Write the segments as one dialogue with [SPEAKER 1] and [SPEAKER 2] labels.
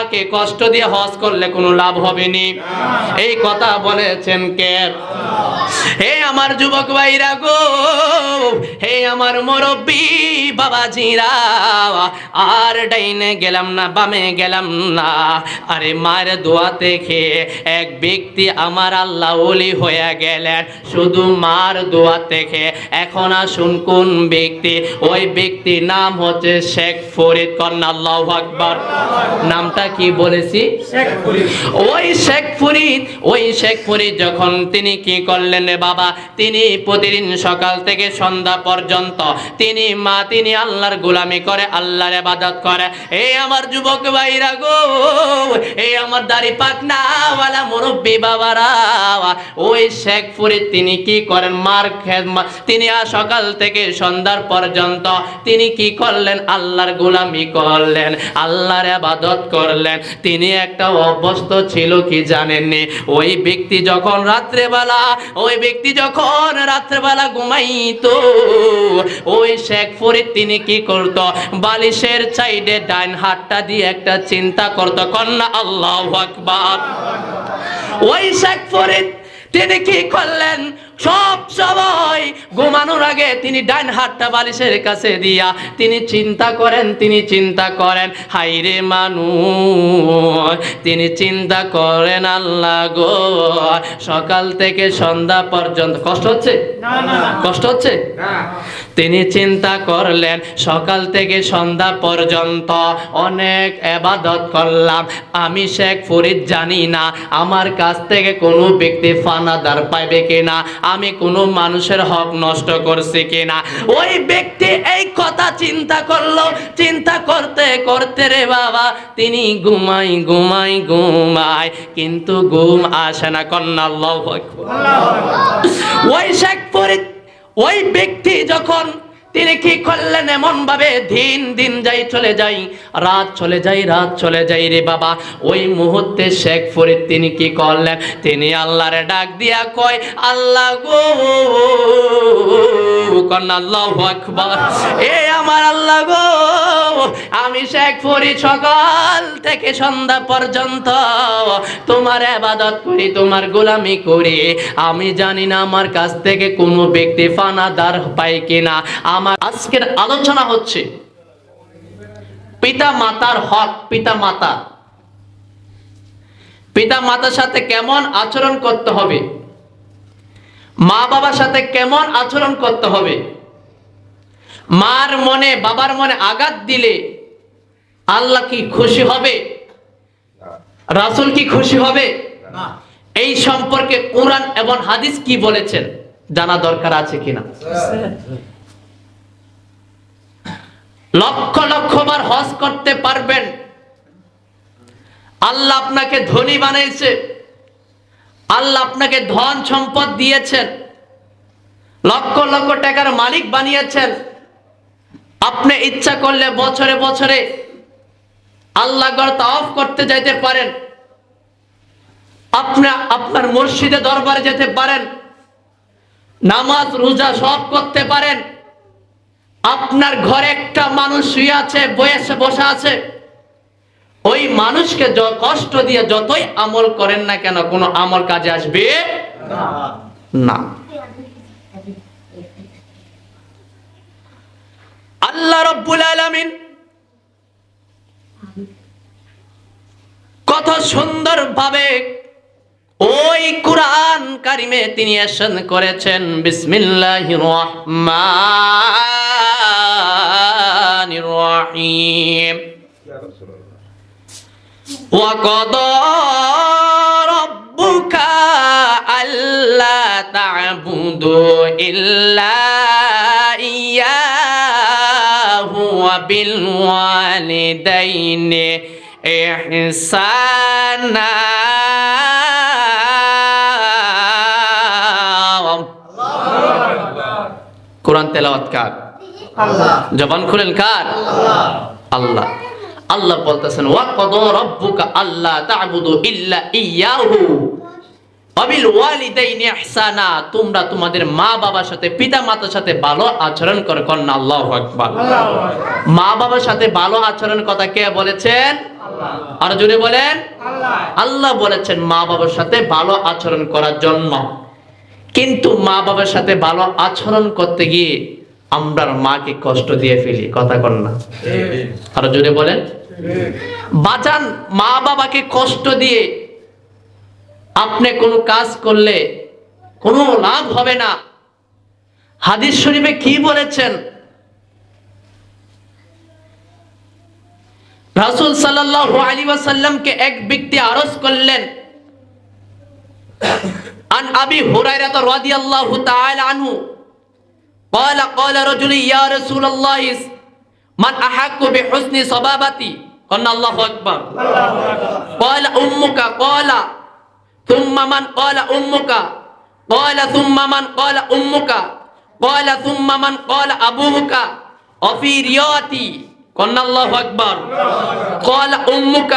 [SPEAKER 1] মাকে কষ্ট দিয়ে হজ করলে কোনো লাভ হবে নি এই কথা বলেছেন কে? হে আমার যুবক ভাইরা গো, হে আমার মুরব্বী বাবাজিরা, আর ডাইনে গেলাম না, বামে গেলাম না। আরে মায়ের দোয়া থেকে এক ব্যক্তি আমার আল্লাহ ওলি হয়ে গেলেন। শুধু মার দোয়া থেকে এখন আসুন কোন ব্যক্তি? ওই ব্যক্তি নাম হচ্ছে শেখ ফরিদ কন্যা, আল্লাহ আকবর। নামটা কি বলেছি? ওই শেখ ফরিদ, ওই শেখ ফরিদ যখন তিনি কি করলেন বাবা? তিনি প্রতিদিন সকাল থেকে সন্ধ্যা পর্যন্ত তিনি মা, তিনি আল্লাহর গোলামি করে, আল্লাহর ইবাদত করে। এই আমার যুবক ভাইরা গো এই আমার দাড়ি পাকনাওয়ালা মুরব্বী বাবারা। ওই শেখ ফরিদ তিনি কি করেন? মার তিনি সকাল থেকে সন্ধ্যার পর্যন্ত তিনি কি করলেন? আল্লাহর গোলামি করলেন, আল্লাহর আবাদত করলেন। তিনি একটা অভ্যস্ত ছিল, কি জানেননি? ওই ব্যক্তি যখন রাত্রেবেলা, ওই ব্যক্তি যখন রাত্রেবেলা ঘুমাইতো, ওই শেখ ফরিদ তিনি কি করত? বালিশের সাইডে ডাইন হাতটা দিয়ে একটা চিন্তা করত, কন্যা আল্লাহ আকবার। ওই শেখ ফরিদ তিনি কি করলেন? সব সময় ঘুমানোর আগে তিনি ডান হাতটা বালিশের কাছে দিয়া তিনি চিন্তা করেন তিনি চিন্তা করেন হাইরে মানুষ তিনি চিন্তা করেন আল্লাহ গো সকাল থেকে সন্ধ্যা পর্যন্ত কষ্ট হচ্ছে? কষ্ট হচ্ছে? তিনি চিন্তা করলেন সকাল থেকে সন্ধ্যা পর্যন্ত অনেক এবাদত করলাম। আমি শেখ ফরিদ জানি না আমার কাছ থেকে কোনো ব্যক্তি ফানাদার পাইবে কিনা আমি কোনো মানুষের হক নষ্ট করছি কিনা। ওই ব্যক্তি এই কথা চিন্তা করল চিন্তা করতে করতে রে বাবা তিনি ঘুমাই ঘুমাই ঘুমাই কিন্তু ঘুম আসে না কন্যা ওই শেখ ফরিদ ওই ব্যক্তি যখন তিনি কি করলেন? এমন ভাবে দিন দিন যাই চলে যাই, রাত চলে যাই, রাত চলে যাই রে বাবা। ওই মুহূর্তে শেখ ফরিদ তিনি কি করলেন? তিনি আল্লাহরে ডাক দিয়া কয়, আল্লাহ গো! এ আমার আল্লাহ গো, আমি শেখ ফরিদ সকাল থেকে সন্ধ্যা পর্যন্ত তোমার আবাদত করি, তোমার গোলামি করি। আমি জানি না আমার কাছ থেকে কোনো ব্যক্তি ফানাদার পাই কিনা। আমার আজকের আলোচনা হচ্ছে পিতা মাতার হক পিতা মাতা। পিতা মাতার সাথে কেমন আচরণ করতে হবে? মা বাবার সাথে কেমন আচরণ করতে হবে? মার মনে বাবার মনে আঘাত দিলে আল্লাহ কি খুশি হবে? রাসূল কি খুশি হবে? এই সম্পর্কে কোরআন এবং হাদিস কি বলেছেন? জানা দরকার আছে কিনা? লক্ষ লক্ষ বার হজ করতে পারবেন। আল্লাহ আপনাকে ধনী বানিয়েছে। আল্লাহ আপনাকে ধন সম্পদ দিয়েছেন। লক্ষ লক্ষ টাকার মালিক বানিয়েছেন। আপনি ইচ্ছা করলে বছরে বছরে আল্লাহ গড় তাওয়াফ করতে যাইতে পারেন। আপনি আপনার মসজিদে দরবারে যেতে পারেন। নামাজ, রোজা সব করতে পারেন। আপনার ঘরে একটা মানুষ শুয়ে আছে বয়সে বসে আছে। ওই মানুষকে কষ্ট দিয়ে যতই আমল করেন না কেন, কোনো আমল কাজে আসবে না। আল্লাহ রব্বুল আলামিন কত সুন্দর ভাবে ওই কোরআন কারিমে তিনি এসন করেছেন, বিসমিল্লাহির রহমানির রহিম وقضى ربك ألا تعبدوا إلا إياه وبالوالدين إحسانا কোরআন তেলাওয়াত কার জবান খুলেন কার? আল্লাহ। আল্লাহ। বলতেছেন ওয়া কদ রব্বুকা আল্লাহ তা'বুদু ইল্লা ইয়াহু। অবিল ওয়ালিদাইনি ইহসানা তোমরা তোমাদের মা বাবার সাথে পিতা মাতার সাথে ভালো আচরণ করো। কন্যা আল্লাহু আকবার। মা বাবার সাথে ভালো আচরণ কথা কে বলেছেন? আর জোরে বলেন। আল্লাহ। বলেছেন মা বাবার সাথে ভালো আচরণ করার জন্য। কিন্তু মা বাবার সাথে ভালো আচরণ করতে গিয়ে আমরা মাকে কষ্ট দিয়ে ফেলি কথা কন না। আর জোরে বলেন। বাজান মা বাবাকে কষ্ট দিয়ে। আপনি কোনো কাজ করলে কোনো লাভ হবে না। হাদিস শরীফে কি বলেছেন? রাসূল সাল্লাল্লাহু আলাইহি ওয়াসাল্লামকে এক ব্যক্তি আরজ করলেন। আন আবি হুরায়রা রাদিয়াল্লাহু তাআলা আনহু قال قال رجل يا رسول الله من أحق بحسن صبابتي قلنا الله أكبر قال أمك قال ثم من قال أمك قال ثم من قال أمك قال ثم من قال أبوك وفي رياتي قلنا الله أكبر قال أمك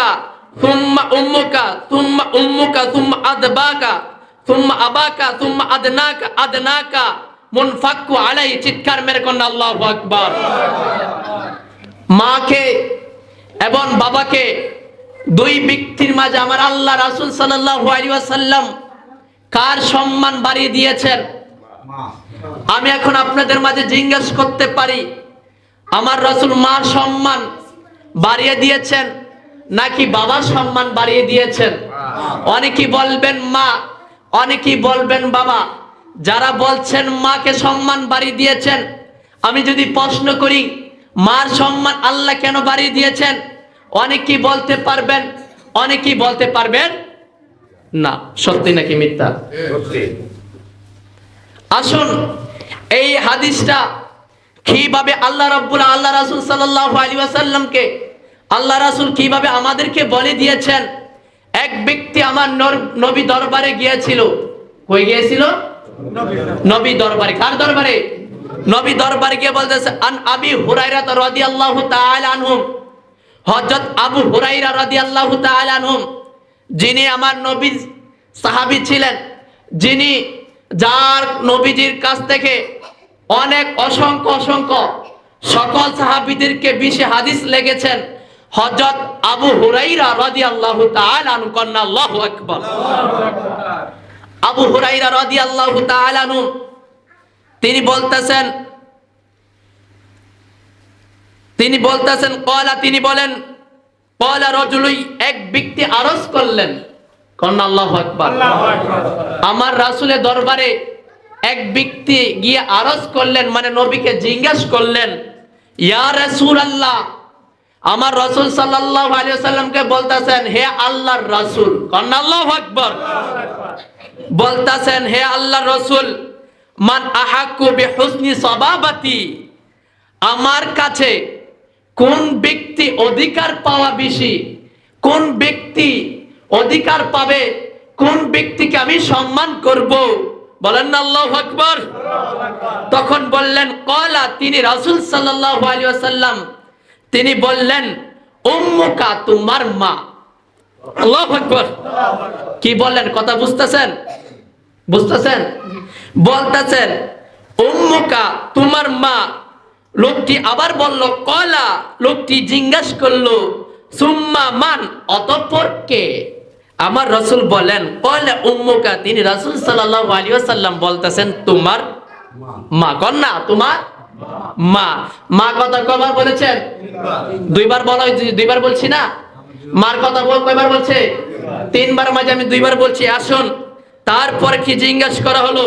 [SPEAKER 1] ثم أمك ثم أمك ثم أدباك ثم أباك ثم أدناك أدناك মুনফাক্কু আলাই, চিৎকার মেরে কন্যা আল্লাহু আকবার। মাকে এবং বাবাকে দুই ব্যক্তির মাঝে আমার আল্লাহ রাসূল সাল্লাল্লাহু আলাইহি ওয়াসাল্লাম কার সম্মান বাড়িয়ে দিয়েছেন? আমি এখন আপনাদের মাঝে জিজ্ঞেস করতে পারি, আমার রাসূল মার সম্মান বাড়িয়ে দিয়েছেন নাকি বাবার সম্মান বাড়িয়ে দিয়েছেন? অনেকেই বলবেন মা, অনেকেই বলবেন বাবা। যারা বলছেন মাকে সম্মান বাড়িয়ে দিয়েছেন আমি যদি প্রশ্ন করি মার সম্মান আল্লাহ কেন বাড়িয়ে দিয়েছেন? অনেকেই বলতে পারবেন অনেকেই বলতে পারবেন না। সত্যি নাকি মিথ্যা? আসুন এই হাদিসটা কীভাবে আল্লাহ রাব্বুল আল্লাহ রাসূল সাল্লাল্লাহু আলাইহি ওয়াসাল্লামকে আল্লাহ রাসূল কীভাবে আমাদেরকে বলে দিয়েছেন? এক ব্যক্তি আমার নবী দরবারে গিয়েছিল। কই গিয়েছিল? নবী দরবারে, কার দরবারে? নবী দরবারে গিয়ে বলতেছে, আন আবি হুরায়রা রাদিয়াল্লাহু তাআলা আনহুম। হযরত আবু হুরায়রা রাদিয়াল্লাহু তাআলা আনহুম, যিনি আমার নবীর সাহাবী ছিলেন, যিনি যার নবীজির কাছ থেকে অনেক অসংখ্য অসংখ্য সকল সাহাবীদেরকে বিশে হাদিস লেগেছেন হযরত আবু হুরাইরা রাদিয়াল্লাহু তাআলা আনহু কন্না আল্লাহু আকবার। আবু হুরাইরা রাদিয়াল্লাহু তাআলা আনহু তিনি বলতেছেন তিনি বলতেছেন কলা তিনি বলেন কলা রজুলই এক ব্যক্তি আরজ করলেন। কন্যা আল্লাহু আকবার? আমার রাসূলের দরবারে এক ব্যক্তি গিয়ে আরজ করলেন মানে নবীকে জিজ্ঞেস করলেন ইয়া রাসূলুল্লাহ আমার রাসূল সাল্লাল্লাহু আলাইহি ওয়াসাল্লামকে বলতেছেন হে আল্লাহর রাসূল। কন্যা আল্লাহু আকবার? বলতেছেন, হে আল্লাহর রাসূল, মান আহাক্কু বিহুসনি সবাবাতি, আমার কাছে কোন ব্যক্তি অধিকার পাওয়া বেশি, কোন ব্যক্তি অধিকার পাবে, কোন ব্যক্তিকে আমি সম্মান করব? বলেন না, আল্লাহ আকবর। তখন বললেন কলা তিনি রাসূল সাল্লাল্লাহু আলাইহি ওয়াসাল্লাম, তিনি বললেন, উম্মুকা, তোমার মা। আল্লাহু কি বললেন? কথা বুঝতেছেন? বুঝতেছেন? বলতেছেন, উম্মুকা, তোমার মা। লোকটি আবার বলল কলা লোকটি জিজ্ঞাস করল, সুম্মা মান, অতঃপর কে? আমার রসুল বলেন, কয়লা উম্মুকা? তিনি রাসূল সাল্লাল্লাহু আলাইহি ওয়াসাল্লাম বলতেছেন, তোমার মা। কন্যা তোমার মা। মা কথা কবার বলেছেন? দুইবার বলা দুইবার বলছি না? মার কথা বল কয়বার বলছে? তিনবার মাঝে আমি দুইবার বলছি, আসুন। তারপর কি জিজ্ঞাসা করা হলো?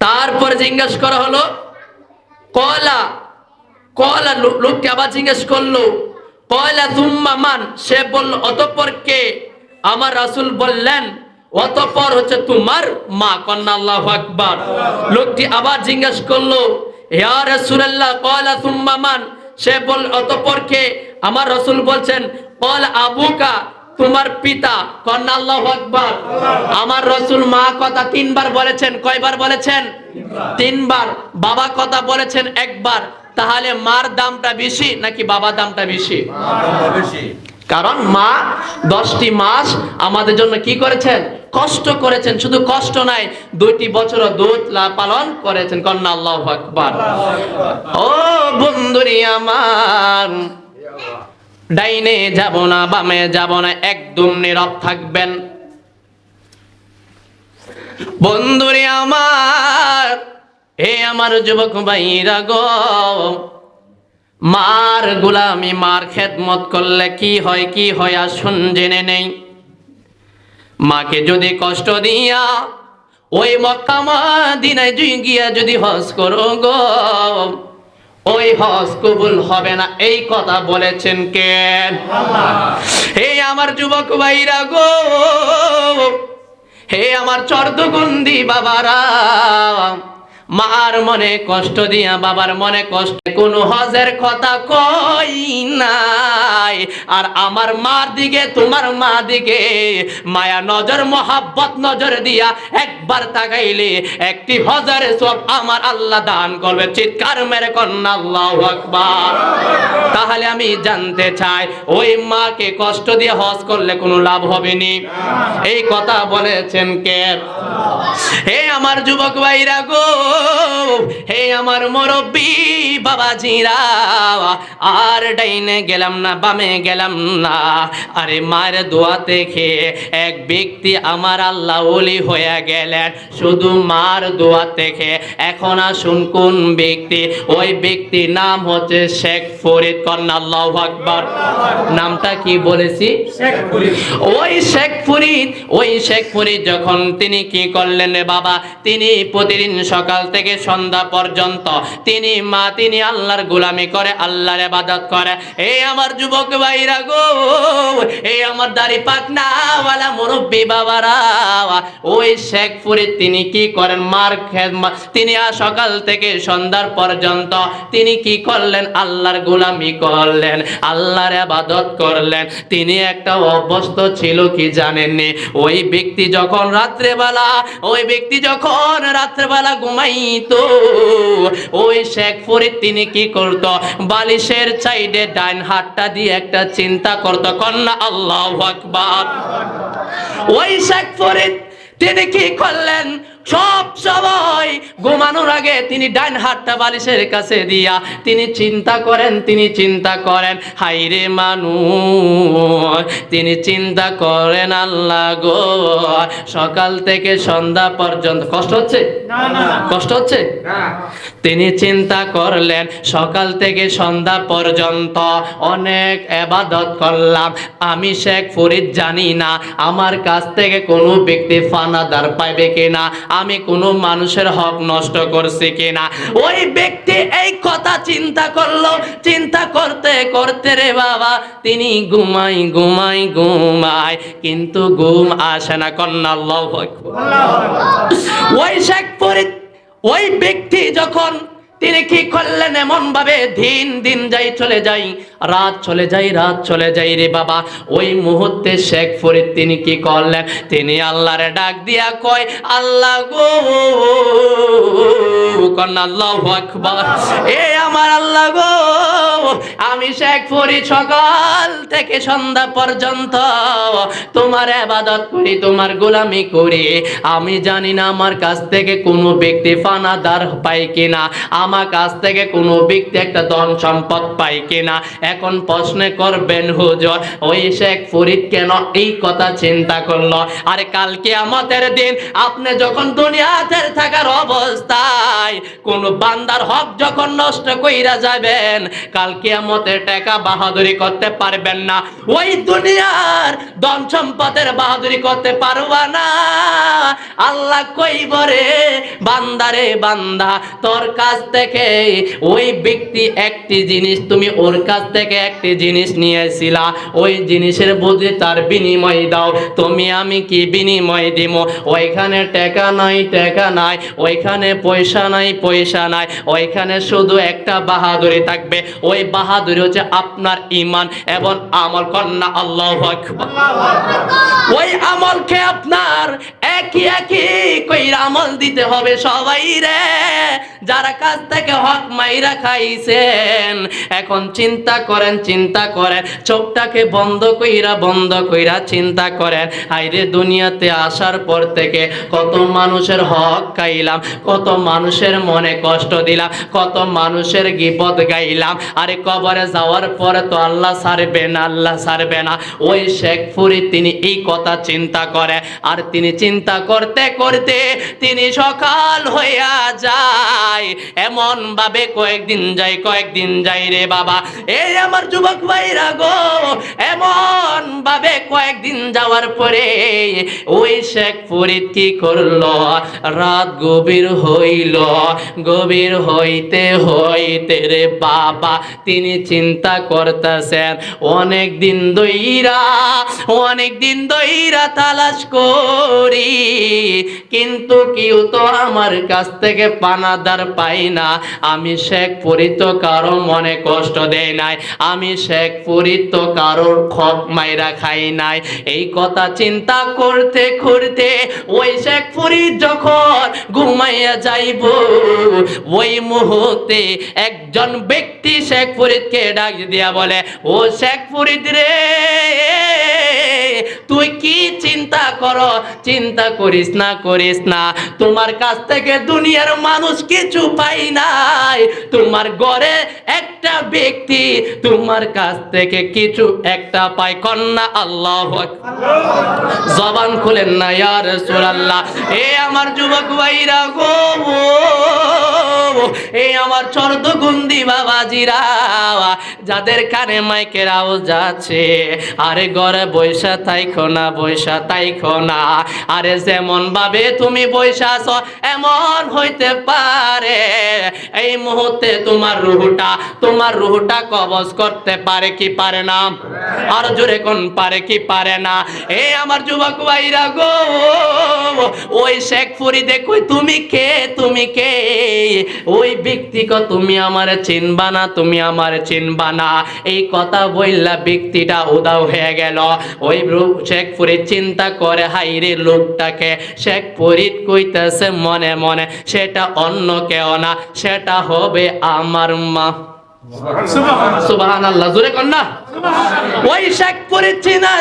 [SPEAKER 1] তারপর জিজ্ঞাসা করা হলো কলা কলা লোককে আবার জিজ্ঞেস করল, কয়লা তুম্মা মান? সে বলল, অতঃপর কে? আমার রাসূল বললেন, অতঃপর হচ্ছে তোমার মা, কন্যা, আল্লাহু আকবার। লোকটি আবার জিজ্ঞেস করল, ইয়া রাসূলুল্লাহ, কয়লা তুম্মা মান? সে বল অতঃপর কে? আমার রসুল বলছেন কল আবুকা, তোমার পিতা, কন্যা আল্লাহু আমার রসুল মা কথা তিনবার বলেছেন। কয়বার বলেছেন? তিনবার। বাবা কথা বলেছেন একবার। তাহলে মার দামটা বেশি নাকি বাবা দামটা বেশি? কারণ মা দশটি মাস আমাদের জন্য কি করেছেন? কষ্ট করেছেন। শুধু কষ্ট নাই, দুইটি বছর দুধ পালন করেছেন। কন্যা আল্লাহ আকবার। ও বন্ধুরি আমার। ডাইনে যাব না, বামে যাব না, একদম নীরব থাকবেন। বন্ধুরে আমার হে আমার যুবক ভাইরা গো, মার গুলামি, মার খেদমত করলে কি হয় কি হয়, আসুন জেনে নেই। মাকে যদি কষ্ট দিয়া ওই মক্কা দিনায় জুই গিয়া যদি হজ করো গো ওই হজ কবুল হবে না। এই কথা বলেছেন কেন হে আমার যুবক ভাইরা গো। হে আমার চর্দগন্দি বাবারা। মার মনে কষ্ট দিয়া, বাবার মনে কষ্ট। কোনো হজের কথা কই নাই। আর আমার মার দিকে, তোমার মা দিকে মায়া নজর, মহাব্বত নজর দিয়া একবার তাকাইলে একটি হজারে সব আমার আল্লাহ দান করবে। চিৎকার মেরে কন্যা, আল্লাহ আকবার। তাহলে আমি জানতে চাই, ওই মাকে কষ্ট দিয়ে হজ করলে কোনো লাভ হবে নি? এই কথা বলেছেন কে? হে আমার যুবক ভাইরা গো হে আমার মুরব্বী বাবাজিরা আর ডাইনে গেলাম না বামে গেলাম না। আরে মার দোয়া দেখে এক ব্যক্তি আমার আল্লাহ ওলি হয়ে গেলেন। শুধু মার দোয়া দেখে এখন আসুন কোন ব্যক্তি? ওই ব্যক্তির নাম হচ্ছে শেখ ফরিদ কন্যা আল্লাহ আকবর। নামটা কি বলেছি? ওই শেখ ফরিদ ওই শেখ ফরিদ যখন তিনি কি করলেন রে বাবা? তিনি প্রতিদিন সকাল থেকে সন্ধ্যা পর্যন্ত তিনি মা, তিনি আল্লাহর গোলামি করে, আল্লাহর ইবাদত করে। এই আমার যুবক ভাইরা গো এই আমার দাড়ি পাকনা ওয়ালা মুরব্বি বাবারা, ওই শেখ ফরিদ তিনি কি করেন? মার তিনি সকাল থেকে সন্ধ্যার পর্যন্ত তিনি কি করলেন? আল্লাহর গোলামি করলেন, আল্লাহর ইবাদত করলেন। তিনি একটা অভ্যস্ত ছিল কি জানেননি? ওই ব্যক্তি যখন রাত্রেবেলা, ওই ব্যক্তি যখন রাত্রেবেলা ঘুমাইতো ওই শেখ ফরিদ তিনি কি করত? বালিশের সাইডে ডাইন হাতটা দিয়ে একটা চিন্তা করত, কন্যা, আল্লাহ আকবার। ওই শেখ ফরিদ তিনি কি করলেন? সব সময় ঘুমানোর আগে তিনি ডান হাতটা বালিশের কাছে দিয়া তিনি চিন্তা করেন তিনি চিন্তা করেন হাইরে মানুষ তিনি চিন্তা করেন আল্লাহ গো সকাল থেকে সন্ধ্যা পর্যন্ত কষ্ট হচ্ছে? কষ্ট হচ্ছে? তিনি চিন্তা করলেন সকাল থেকে সন্ধ্যা পর্যন্ত অনেক এবাদত করলাম আমি শেখ ফরিদ জানি না আমার কাছ থেকে কোনো ব্যক্তি ফানাদার পাইবে কিনা আমি কোনো মানুষের হক নষ্ট করছি কিনা? ওই ব্যক্তি এই কথা চিন্তা করল, চিন্তা করতে করতে রে বাবা, তিনি ঘুমাই ঘুমাই ঘুমাই কিন্তু ঘুম আসে না। কন্যা ওই শেখ ফরিদ ওই ব্যক্তি যখন তিনি কি করলেন? এমন ভাবে দিন দিন যাই চলে যাই রাত চলে যাই, রাত চলে যাই রে বাবা। ওই মুহূর্তে শেখ ফরিদ তিনি কি করলেন? তিনি আল্লাহরে ডাক দিয়া কয়, আল্লাহ গো। আকবার। এ আমার আল্লাহ গো, আমি শেখ ফরিদ সকাল থেকে সন্ধ্যা পর্যন্ত তোমার আবাদত করি, তোমার গোলামি করি। আমি জানি না আমার কাছ থেকে কোনো ব্যক্তি ফানাদার পাই কিনা, আমার কাছ থেকে কোনো ব্যক্তি একটা ধন সম্পদ পাই কিনা। এখন প্রশ্ন করবেন হুজুর, ওই শেখ ফরিদ কেন এই কথা চিন্তা করল? আরে কালকে আমাদের দিন আপনি যখন দুনিয়াতে থাকার অবস্থায় কোন বান্দার হক যখন নষ্ট কইরা যাবেন কালকে আমাদের টাকা বাহাদুরি করতে পারবেন না। ওই দুনিয়ার ধন সম্পদের বাহাদুরি করতে পারবা না। আল্লাহ কইব রে বান্দারে বান্দা, তোর কাছ থেকে ওই ব্যক্তি একটি জিনিস তুমি ওর কাছ থেকে একটি জিনিস নিয়েছিলা ওই জিনিসের বদলে তার বিনিময় দাও। তুমি, আমি কি বিনিময় দিব ওইখানে টাকা নাই টাকা নাই, ওইখানে পয়সা নাই পয়সা নাই, ওইখানে শুধু একটা বাহাদুরি থাকবে। ওই বাহাদুরি হচ্ছে আপনার ইমান এবং আমল কন্যা, আল্লাহ ওই আমলকে আপনার? একই একই কইরা আমল দিতে হবে সবাই রে। যারা কাছ থেকে হক মাইরা খাইছেন, এখন চিন্তা করেন, চিন্তা করেন, চোখটাকে বন্ধ কইরা বন্ধ কইরা চিন্তা করেন। আইরে দুনিয়াতে আসার পর থেকে কত মানুষের হক খাইলাম, কত মানুষের মনে কষ্ট দিলাম, কত মানুষের গিবদ গাইলাম। আরে কবরে যাওয়ার পরে তো আল্লাহ সারবে না, আল্লাহ সারবে না। ওই শেখপুরি তিনি এই কথা চিন্তা করে। আর তিনি চিন্তা করতে করতে তিনি সকাল হইয়া যায়। এমন ভাবে কয়েকদিন যাই কয়েকদিন যাই রে বাবা। এই আমার যুবক ভাইরা গো, এমন ভাবে কয়েকদিন যাওয়ার পরে ওই শেখ ফরিদ কি করল? রাত গভীর হইল, গভীর হইতে হইতে রে বাবা, তিনি চিন্তা করতেছেন অনেক দিন দইরা অনেক দিন দইরা তালাশ করি, কিন্তু কেউ তো আমার কাছ থেকে পানাদার পাই না, আমি শেখ পরিত কারও মনে কষ্ট দেয় নাই আমি শেখ পরিত কারোর খপ মাইরা খাই নাই। এই কথা চিন্তা করতে করতে ওই শেখ ফরিদ যখন ঘুমাইয়া যাইব, ওই মুহূর্তে একজন ব্যক্তি শেখ ফরিদকে ডাক দিয়া বলে, ও শেখ ফরিদ রে, তুই কি চিন্তা কর? চিন্তা করিস না করিস না। তোমার কাছ থেকে দুনিয়ার মানুষ কিছু পাই নাই। তোমার ঘরে একটা ব্যক্তি তোমার কাছ থেকে কিছু একটা পায় কন্যা, আল্লাহ জবান খুলেন না, ইয়া রাসূলুল্লাহ। এ আমার যুবক ভাইরা গো এই আমার চর্দগুন্দি বাবাজিরা, যাদের কানে মাইকের আওয়াজ যাচ্ছে আরে ঘরে বৈশা তাইখো না, বৈশা তাইখো না। আরে যেমন ভাবে তুমি বৈশা এমন হইতে পারে। এই মুহূর্তে তোমার রুহটা তোমার রুহটা কবজ করতে পারে কি পারে না? আর জোরে কোন পারে কি পারে না? এই আমার যুবক ভাইরা গো, ওই শেখ ফরিদে কই তুমি কে? তুমি কে? ওই ব্যক্তিকে তুমি আমার চিনবা না, তুমি আমার চিনবা না। এই কথা বললা ব্যক্তিটা উদাও হয়ে গেল। ওই শেখ ফরিদ চিন্তা করে, হাইরে লোকটাকে। শেখ ফরিদ কইতেছে মনে মনে, সেটা অন্য কেউ না, সেটা হবে আমার মা। সুবহান জোরে কর না। ওই শেখ ফরিদ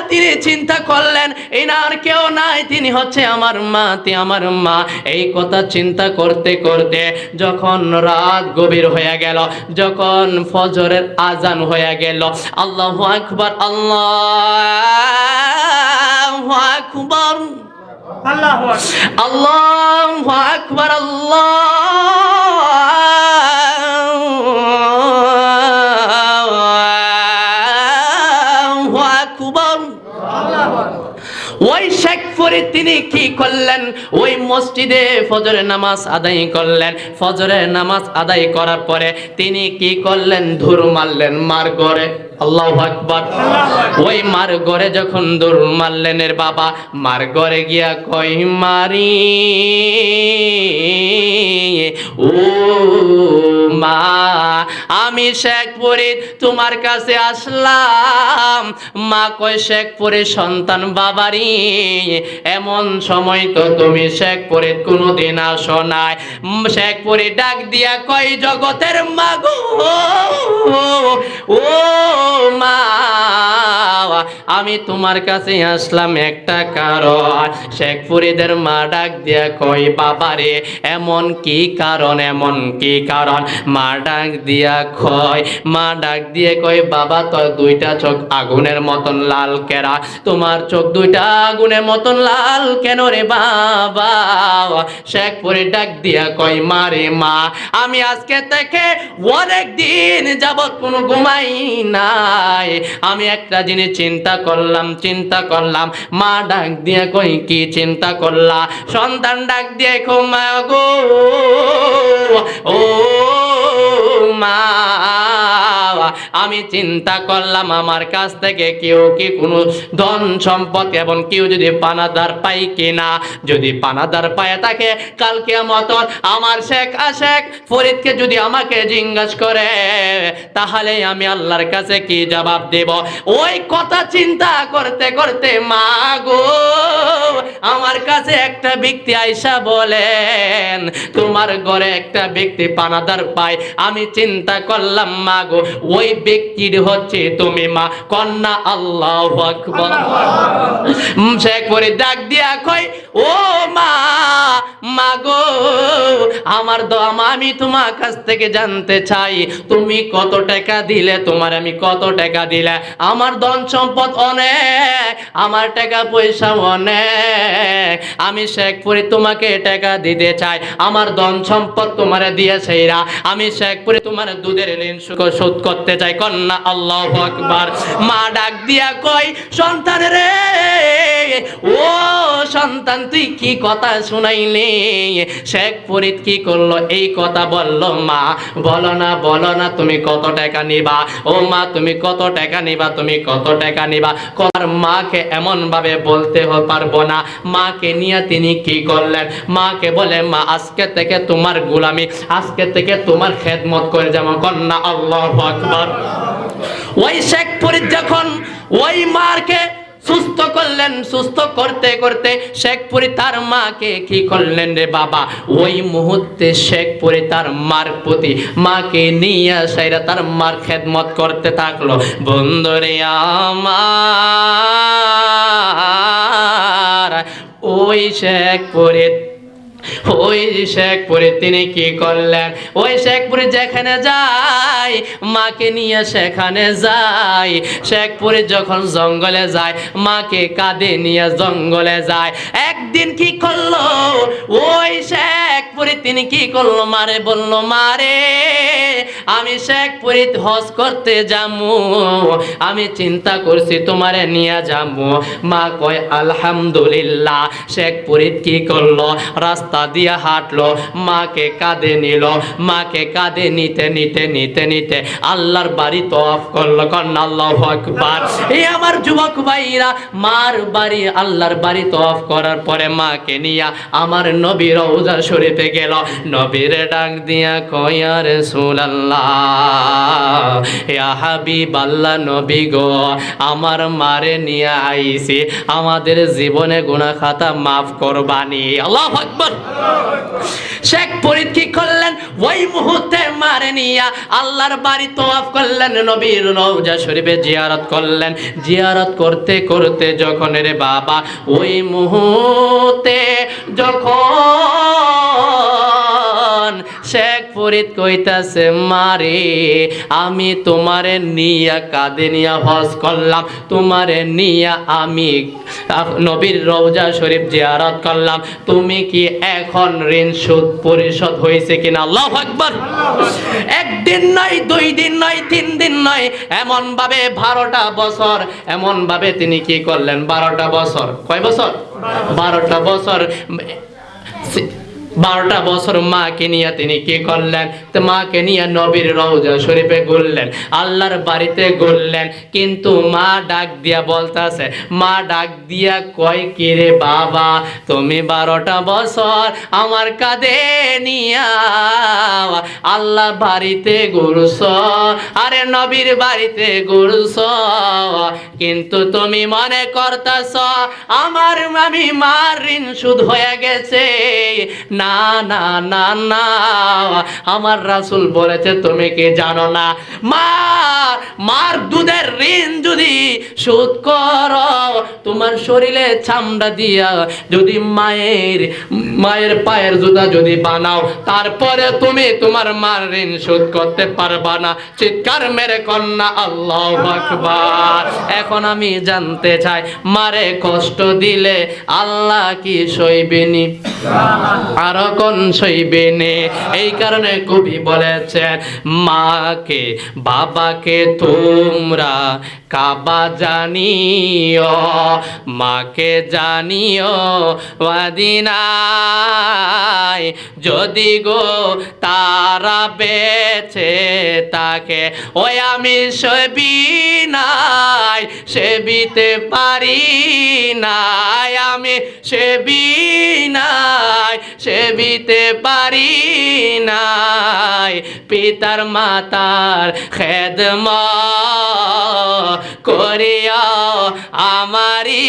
[SPEAKER 1] তিনি চিন্তা করলেন এই না আর কেউ নাই তিনি হচ্ছে আমার মা আমার মা। এই কথা চিন্তা করতে করতে যখন রাত গভীর হয়ে গেল যখন ফজরের আজান হয়ে গেল আল্লাহু আকবার আল্লাহু আকবার।
[SPEAKER 2] আল্লাহু আকবার।
[SPEAKER 1] আল্লাহু আকবার ওই তিনি কি করলেন? ওই মসজিদে ফজরের নামাজ আদায় করলেন। ফজরের নামাজ আদায় করার পরে তিনি কি করলেন? ধুর মারলেন মার গড়ে আল্লাহ আকবার। ওই মার গড়ে যখন দূর মারলেন এর বাবা মার গড়ে গিয়া কই মারি? ও মা আমি শেখ ফরিদ তোমার কাছে আসলাম। মা কয় শেখ ফরিদ সন্তান বাবারি এমন সময় তো তুমি শেখ ফরিদ কোনোদিন আসো নাই। উম, শেখ ফরিদ ডাক দিয়া কয় জগতের মাগো ও মা আমি তোমার কাছে আসলাম একটা কারণ। শেখ ফরিদের মা ডাক দিয়া কই বাবারে এমন কি কারণ, এমন কি কারণ? মা ডাক দিয়া কয়, মা ডাক দিয়ে কয়, বাবা, তোর দুইটা চোখ আগুনের মতন লাল কেরা? তোমার চোখ দুইটা আগুনের মতন লাল কেন রে বাবা? শেখ ডাক দিয়া কয়, মা রে, মা, আমি আজকে থেকে অনেক দিন যাবত কোনো ঘুমাই নাই আমি একটা জিনিস চিন্তা করলাম চিন্তা করলাম। মা ডাক দিয়ে কই, কি চিন্তা করলা? সন্তান ডাক দিয়ে ঘুমা গো। ও মা। আমি চিন্তা করলাম আমার কাছ থেকে কেউ কি কোনো ধন সম্পদ এবং কেউ যদি পানাদার পাই কিনা। যদি পানাদার পায় তাকে কালকে মতন আমার শেখ আশেখ ফরিদকে যদি আমাকে জিজ্ঞাসা করে, তাহলে আমি আল্লাহর কাছে কি জবাব দেব? ওই কথা চিন্তা করতে করতে মা গো আমার কাছে একটা ব্যক্তি আইসা বলেন, তোমার ঘরে একটা ব্যক্তি পানাদার পায়। আমি চিন্তা করলাম মা গো ওই ব্যক্তির হচ্ছে তুমি মা। কন্যা আল্লাহ আকবার। শেখ পরে ডাক দিয়া কই ও মা মা গো, আমার দম আমি তোমার কাছ থেকে জানতে চাই, তুমি কত টাকা দিলে, তোমার আমি কত টাকা দিলে? আমার ধন সম্পদ অনেক, আমার টাকা পয়সা অনেক, আমি শেখপুরে তোমাকে টাকা দিতে চাই, আমার ধন সম্পদ তোমারে দিয়েছে এরা, আমি শেখপুরে তোমার দুধের ঋণ শোধ করতে চাই, কন্যা আল্লাহ আকবার। মা ডাক দিয়া কই সন্তান রে, ও সন্তান তুই কি কথা শুনাইলি? শেখ ফরিদ কি করল? এই কথা বলল মা। বলো না বলো না, তুমি কত টাকা নিবা? ও মা, তুমি কত টাকা নিবা? তুমি কত টাকা নিবা? কর মাকে এমন ভাবে বলতে পারব না। মাকে নিয়ে তিনি কি করলেন? মাকে বলে, মা, আজকে থেকে তোমার গোলামি, আজকে থেকে তোমার খেদমত করে যেমন কন্যা, আল্লাহ আকবার। ওই শেখ ফরিদ যখন ওই মারকে সুস্থ করলেন, সুস্থ করতে করতে শেখপুরি তার মাকে কি করলেন রে বাবা? ওই মুহূর্তে শেখপুরি তার মার প্রতি মাকে নিয়ে সাইরা তার মার খেদমত করতে থাকল। বন্ধুরে আমার, ওই শেখপুরি ওই শেখপুরে তিনি কি করলেন? ওই শেখপুরে যেখানে যায়, মাকে নিয়ে সেখানে যায়। শেখপুরে যখন জঙ্গলে যায়, মাকে নিয়ে জঙ্গলে যায়। একদিন কি করল? ওই শেখপুরে তিনি কি করল? মারে বলল, মারে, আমি শেখপুরে হজ করতে যামু আমি চিন্তা করছি তোমারে নিয়ে যাব। মা কয়, আলহামদুলিল্লাহ। শেখপুরে কি করল? রাস্তা দিয়ে হাঁটলো, মাকে কাঁধে নিল, মাকে কাঁধে নিতে নিতে নিতে নিতে আল্লাহর বাড়ি তফ করল, কন্যা আল্লাহ এই আমার যুবক ভাইরা, মার বাড়ি, আল্লাহর বাড়ি তফ করার পরে মাকে নিয়া আমার নবীর রওজা শরীফে গেল। নবীর ডাক দিয়া কয়া রাসূলুল্লাহ, ইয়া হাবিব আল্লাহ নবী গো, আমার মারে নিয়ে আইছি, আমাদের জীবনে গুনাহ খাতা মাফ করবানি। আল্লাহু আকবার। শেখ ফরিদ কি করলেন? ওই মুহূর্তে মারে নিয়া আল্লাহর বাড়ি তোয়াফ করলেন, নবীর রওজা শরীফে জিয়ারত করলেন। জিয়ারত করতে করতে যখন রে বাবা, ওই মুহূর্তে যখন শেখ ফরিদ কইতাছে, মারে, আমি তোমারে নিয়া কাঁদে নিয়া হজ করলাম, তোমারে নিয়া আমি নবীর রওজা শরীফ জিয়ারত করলাম। তুমি কি এখন ঋণ সুদ পরিশোধ হয়েছে কিনা? আল্লাহ আকবার। একদিন নয়, দুই দিন নয়, তিন দিন নয় এমন ভাবে বারোটা বছর এমন ভাবে তিনি কি করলেন? বারোটা বছর। কয় বছর? বারোটা বছর। বারোটা বছর মাকে নিয়ে তিনি কি করলেন? তো মাকে নিয়ে নবীর রওজা শরীফে ঘুরলেন, আল্লাহর বাড়িতে ঘুরলেন। কিন্তু মা ডাক দিয়া বলতাছে, মা ডাক দিয়া কয় কি রে বাবা? তুমি বারোটা বছর আমার কাঁধে নিয়া আল্লাহ বাড়িতে ঘুরছ, আরে নবীর বাড়িতে ঘুরছ। কিন্তু তুমি মনে করতাছ, আমার আমি মার ঋণ সুদ হয়ে গেছে। না না না না না। আমার রাসূল বলেছে তুমি কি জানো না? মা মার দুধের ঋণ যদি শোধ করো তোমার শরীরে চামড়া দিয়া যদি মায়ের মায়ের পায়ের জুতা যদি বানাও তারপরে তুমি তোমার মার ঋণ শোধ করতে পারবা না। চিৎকার মেরে কন্যা আল্লাহ আকবার। এখন আমি জানতে চাই মারে কষ্ট দিলে আল্লাহ কি সইবেনি আরও কোন সইবেনে এই কারণে কবি বলেছেন মাকে বাবাকে তোমরা কাবা জানিও, মাকে জানিও ওয়াদিনাই যদি গো তারা বেছে তাকে ওই আমি সবি নাই সেবিতে পারি নাই। আমি সেবি নাই সেবিতে পারি নাই। পিতার মাতার খেদম করিয়া আমারি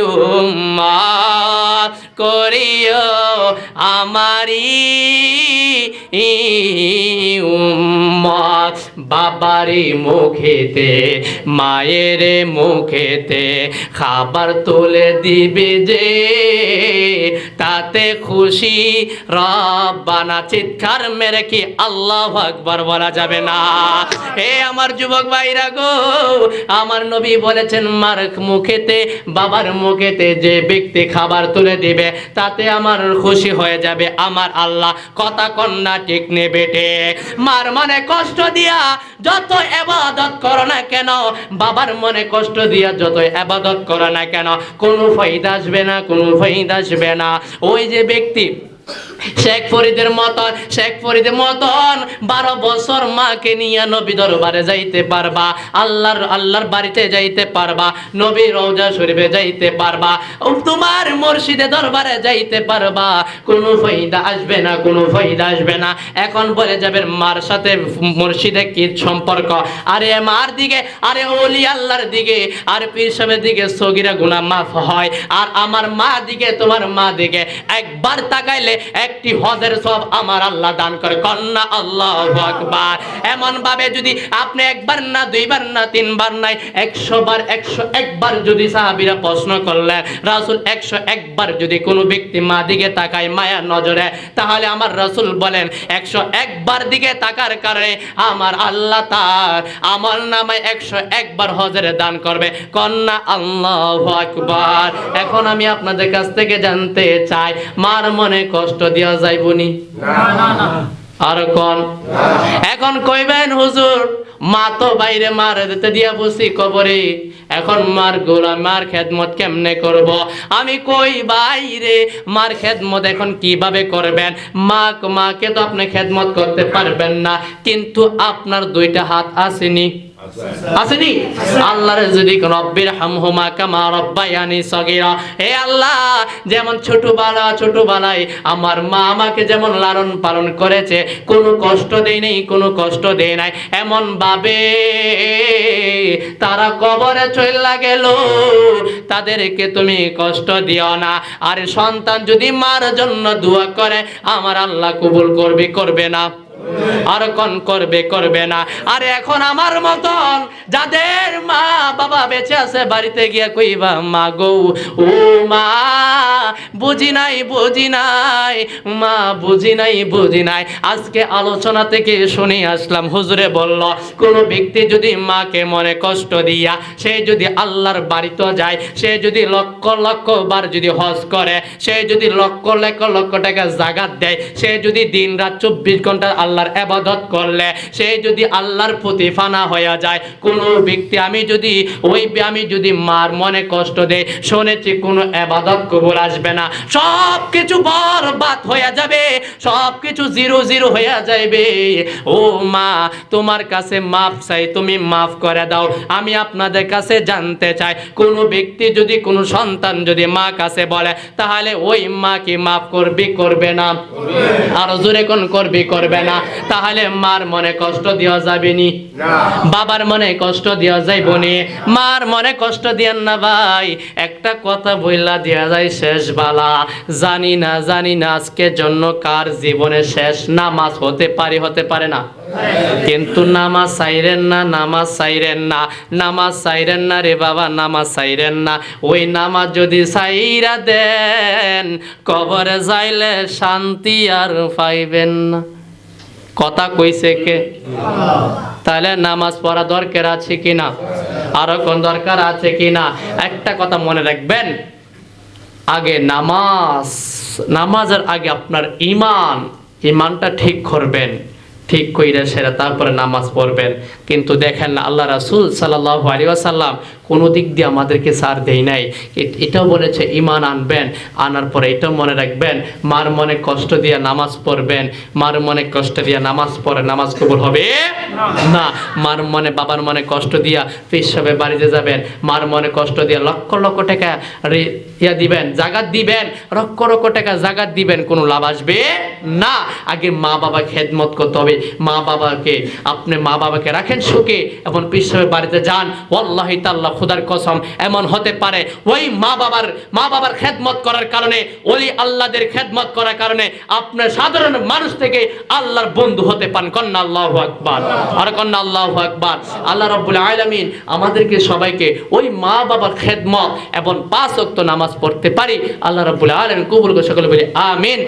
[SPEAKER 1] উম্মত করিও আমারি উম্মত বাবারি মুখেতে, মায়ের মুখেতে খাবার তুলে দিবে যে, তাতে খুশি রব্বানা। চিৎকার মেরে কি আল্লাহ আকবার বলা যাবে না? এ আমার যুবক ভাইরা গো আমার নবী বলেছেন মার মুখেতে, বাবার মুখেতে যে ব্যক্তি খাবার তুলে দিবে, তাতে আমার খুশি হয়ে যাবে, আমার আল্লাহ কথা কন্যা ঠিক নেবে মার মনে কষ্ট দিয়া যত এবাদত করো না কেন, বাবার মনে কষ্ট দিয়া যত এবাদত করো না কেন, কোনো ফায়দা আসবে না, কোনো ফায়দা আসবে না। ওই যে ব্যক্তি শেখ ফরিদের মতন, শেখ ফরিদের মতন বারো বছর মাকে নিয়ে নবী দরবারে যাইতে পারবা, আল্লাহর আল্লাহর বাড়িতে যাইতে পারবা নবী রওজা শরীফে যাইতে পারবা, তোমার মুর্শিদে দরবারে যাইতে পারবা। কোনো ফায়দা আসবে না, কোনো ফায়দা আসবে না। এখন বলে যাবেন মার সাথে মুর্শিদে কি সম্পর্ক? আরে মার দিকে, আরে ওলি আল্লাহর দিকে, আর পীর সাহেবের দিকে সগিরা গুনাহ মাফ হয়, আর আমার মা দিকে, তোমার মা দিকে। একবার তাকাইলে একটি হজের সব আমার আল্লাহ দান করে। কন্যা, আল্লাহ আকবার। এমন ভাবে যদি আপনি একবার না, দুইবার না, তিনবার নাই একশো বার একশো একবার যদি সাহাবিরা প্রশ্ন করলেন, রাসুল একশো একবার যদি কোনো ব্যক্তি মা দিকে তাকায় মায়ার নজরে, তাহলে আমার রাসুল বলেন, একশো একবার দিকে তাকার কারণে আমার আল্লাহ তার আমার নামে একশো একবার হজের দান করবে। কন্যা, আল্লাহ আকবার। এখন আমি আপনাদের কাছ থেকে জানতে চাই, মার মনে কষ্ট দেওয়া যাইবনি? আর কোন? এখন কইবেন হুজুর মা তো বাইরে মার দিতে দিয়া বসি কবরে। এখন মার গোলা মার খেদমত কেমনে করব? আমি কই বাইরে মার খেদমত এখন কীভাবে করবেন? মা মাকে তো আপনি খেদমত করতে পারবেন না কিন্তু আপনার দুইটা হাত আসেনি। আসেনি আল্লাহর যদি রব্বির হামহুমা কামা রব্বায়ানি সগীরা, হে আল্লাহ, যেমন ছোটবেলা, ছোটবেলায় আমার মা আমাকে যেমন লালন পালন করেছে, কোনো কষ্ট দেয় নাই, কোনো কষ্ট দেয় নাই। এমন ভাবে তারা কবরে চলে গেল, তাদেরকে তুমি কষ্ট দিও না। আর সন্তান যদি মার জন্য দোয়া করে, আমার আল্লাহ কবুল করবে করবে না। আর কোন করবে করবে না। আর এখন আমার মতন যাদের মা বাবা বেঁচে আছে, বাড়িতে গিয়া কইবা, মা গো, ও মা, বুঝি নাই বুঝি নাই, মা বুঝি নাই বুঝি নাই। আজকে আলোচনা থেকে শুনে আসলাম, হুজুরে বলল, কোন ব্যক্তি যদি মাকে মনে কষ্ট দিয়া, সে যদি আল্লাহর বাড়িতে যায়, সে যদি লক্ষ লক্ষ বার যদি হজ করে, সে যদি লক্ষ লক্ষ লক্ষ টাকা জাগাত দেয়, সে যদি দিন রাত চব্বিশ ঘণ্টা আল্লাহর আবাদত করলে সে যদি আল্লাহর প্রতি ফানা হয়ে যায় কোন ব্যক্তি আমি যদি ওই আমি যদি মার মনে কষ্ট দেয় শুনেছি কোনো আবাদত কবুল আসবে না। সব কিছু বরবাদ হয়ে যাবে সব কিছু জিরো জিরো হয়ে যাবে ও মা তোমার কাছে মাফ চাই তুমি মাফ করে দাও। আমি আপনাদের কাছে জানতে চাই কোনো ব্যক্তি যদি কোনো সন্তান যদি মা কাছে বলে তাহলে ওই মা কি মাফ করবি করবে না? আর জোরে কোন করবি করবে না। তাহলে মার মনে কষ্ট দেওয়া যাবে নি? বাবার মনে কষ্ট দেওয়া যাইব নি? মার মনে কষ্ট দিয়েন না ভাই। একটা কথা বইলা দেওয়া যায় শেষ বালা। জানি না জানি না আজকের জন্য কার জীবনে শেষ নামাজ হতে পারে হতে পারে না। কিন্তু নামাজ চাইরেন না নামাজ চাইরেন না। নামাজ চাইরেন না রে বাবা নামাজ চাইরেন না। ওই নামাজ যদি চাইরা দেন কবরে যাইলে শান্তি আর পাইবেন না। কথা কইছে কে? তাহলে নামাজ পড়া দরকার আছে কিনা? আরও কোন দরকার আছে কিনা? একটা কথা মনে রাখবেন। আগে নামাজ, নামাজের আগে আপনার ইমান ইমানটা ঠিক করবেন। ঠিক কইরা সেরা তারপরে নামাজ পড়বেন। কিন্তু দেখেন না, আল্লাহ রাসুল সাল্লাহ আলী আসাল্লাম কোনো দিক দিয়ে আমাদেরকে সার দেয় নাই। এটাও বলেছে ইমান আনবেন, আনার পরে এটাও মনে রাখবেন, মার মনে কষ্ট দিয়ে নামাজ পড়বেন, মার মনে কষ্ট দিয়ে নামাজ পড়ে, নামাজ কবুল হবে? না, মার মনে, বাবার মনে কষ্ট দিয়া পেশাবে বাড়িতে যাবেন, মার মনে কষ্ট দিয়ে লক্ষ লক্ষ টাকা ইয়া দিবেন, জাগাত দিবেন, লক্ষ লক্ষ টাকা জাগাত দিবেন, কোনো লাভ আসবে না। আগে মা বাবা খেদমত করতে হবে, মা বাবাকে, আপনি মা বাবাকে রাখেন সুখে, এখন পেশাবে বাড়িতে যান, ওয়াল্লাহি তাল্লাহ খোদার কসম, এমন হতে পারে ওই মা বাবার মা বাবার খেদমত করার কারণে, ওলি আল্লাহদের খেদমত করার কারণে আপনার সাধারণ মানুষ থেকে আল্লাহর বন্ধু হতে পান। কন্যা আল্লাহ আকবার। আর কন্যা আল্লাহ আকবার। আল্লাহ রব্বুল আলামিন আমাদেরকে সবাইকে ওই মা বাবার খেদমত এবং পাঁচ ওয়াক্ত নামাজ পড়তে পারি। আল্লাহ রব্বুল আলামিন কবুল সকলে বলি, আমিন।